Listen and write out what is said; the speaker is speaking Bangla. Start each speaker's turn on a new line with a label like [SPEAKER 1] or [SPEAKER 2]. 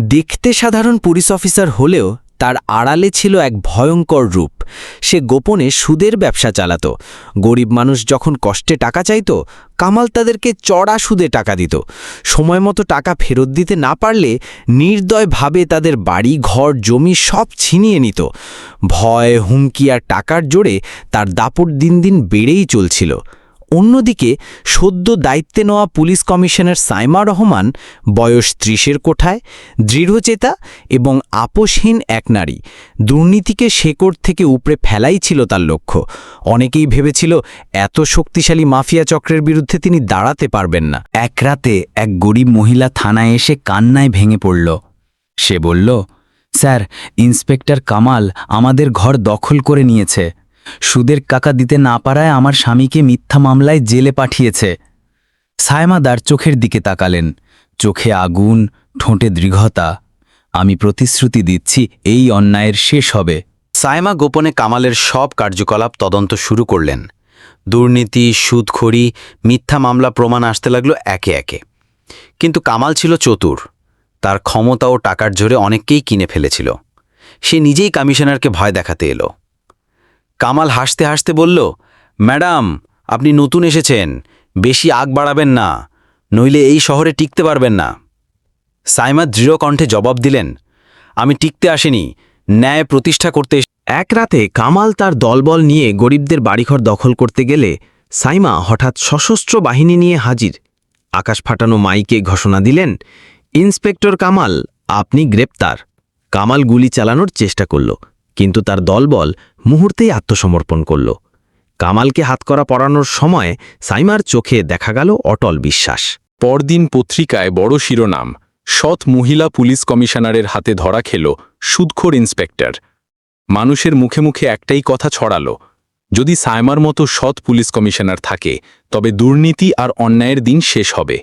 [SPEAKER 1] দেখতে সাধারণ পুলিশ অফিসার হলেও তার আড়ালে ছিল এক ভয়ঙ্কর রূপ। সে গোপনে সুদের ব্যবসা চালাত। গরিব মানুষ যখন কষ্টে টাকা চাইত, কামাল তাদেরকে চড়া সুদে টাকা দিত। সময় মতো টাকা ফেরত দিতে না পারলে নির্দয়ভাবে তাদের বাড়ি, ঘর, জমি সব ছিনিয়ে নিত। ভয়, হুমকি আর টাকার জোরে তার দাপট দিন দিন বেড়েই চলছিল। অন্যদিকে, সদ্য দায়িত্বে নেওয়া পুলিশ কমিশনার সাইমা রহমান বয়স ত্রিশের কোঠায়, দৃঢ়চেতা এবং আপোষহীন এক নারী। দুর্নীতিকে শেকড় থেকে উপড়ে ফেলাই ছিল তার লক্ষ্য। অনেকেই ভেবেছিল, এত শক্তিশালী মাফিয়া চক্রের বিরুদ্ধে তিনি দাঁড়াতে পারবেন না।
[SPEAKER 2] এক রাতে এক গরিব মহিলা থানায় এসে কান্নায় ভেঙে পড়ল। সে বলল, স্যার, ইন্সপেক্টর কামাল আমাদের ঘর দখল করে নিয়েছে। সুদের কাকা দিতে না পারায় আমার স্বামীকে মিথ্যা মামলায় জেলে পাঠিয়েছে। সায়মাদার চোখের দিকে তাকালেন। চোখে আগুন, ঠোঁটে দৃঢ়তা। আমি প্রতিশ্রুতি দিচ্ছি এই অন্যায়ের শেষ হবে।
[SPEAKER 3] সায়মা গোপনে কামালের সব কার্যকলাপ তদন্ত শুরু করলেন। দুর্নীতি, সুদখড়ি, মিথ্যা মামলা প্রমাণ আসতে লাগল একে একে। কিন্তু কামাল ছিল চতুর। তার ক্ষমতা ও টাকার জোরে অনেককেই কিনে ফেলেছিল। সে নিজেই কমিশনারকে ভয় দেখাতে এলো। কামাল হাসতে হাসতে বলল, ম্যাডাম, আপনি নতুন এসেছেন, বেশি আগ বাড়াবেন না, নইলে এই শহরে টিকতে পারবেন না। সাইমা দৃঢ় কণ্ঠে জবাব দিলেন, আমি টিকতে আসিনি, ন্যায় প্রতিষ্ঠা করতে
[SPEAKER 1] এক রাতে কামাল তার দলবল নিয়ে গরিবদের বাড়িঘর দখল করতে গেলে সাইমা হঠাৎ সশস্ত্র বাহিনী নিয়ে হাজির। আকাশ ফাটানো মাইকে ঘোষণা দিলেন, ইন্সপেক্টর কামাল, আপনি গ্রেপ্তার। কামাল গুলি চালানোর চেষ্টা করল, কিন্তু তার দলবল মুহূর্তেই আত্মসমর্পণ করল। কামালকে হাতকড়া পরানোর সময় সাইমার চোখে দেখা গেল অটল বিশ্বাস।
[SPEAKER 4] পরদিন পত্রিকায় বড় শিরোনাম, সৎ মহিলা পুলিশ কমিশনারের হাতে ধরা খেল সুদখোর ইন্সপেক্টর। মানুষের মুখে মুখে একটাই কথা ছড়ালো, যদি সায়মার মতো সৎ পুলিশ কমিশনার থাকে, তবে দুর্নীতি আর অন্যায়ের দিন শেষ হবে।